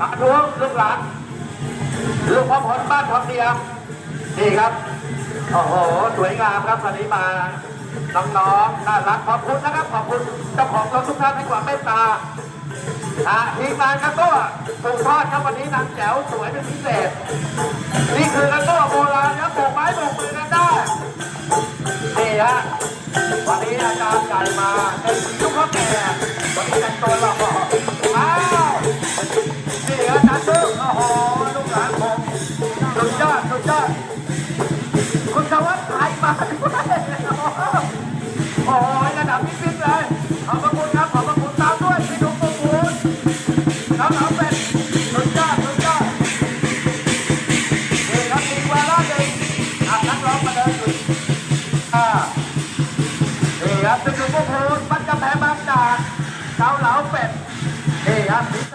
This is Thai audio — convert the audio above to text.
สาธุลูกหลานลูกพ่อผลบ้านทองเดียมนี่ครับโอ้โหสวยงามครับวันนี้มาน้องๆน่ารักขอบคุณนะครับ ขอบคุณเจ้าของรถทุกท่านให้ความเมตตาอ่าทีมงานกันตัวถูกทอดครับวันนี้นางแจ๋วสวยเป็นพิเศษ นี่คือกันตัวโบราณครับโบกไม้โบกมือกันได้นี่ฮะวันนี้อาจารย์ใหญ่มาเป็นลูกพ่อแก่ โอ้โหระดับปิ๊กๆเลย ขอบพระคุณครับ ขอบพระคุณตามด้วยพี่ดุ๊กปุ๊กปูนน้องๆเป็นสุดยอดสุดยอดนี่ครับมีวาระหนึ่งอะนักร้องมาเดินอยู่อ่านี่ครับตึกหลวงพ่อพูนวัดกำแพงบางจากเกาเหลาเป็ดนี่ครับ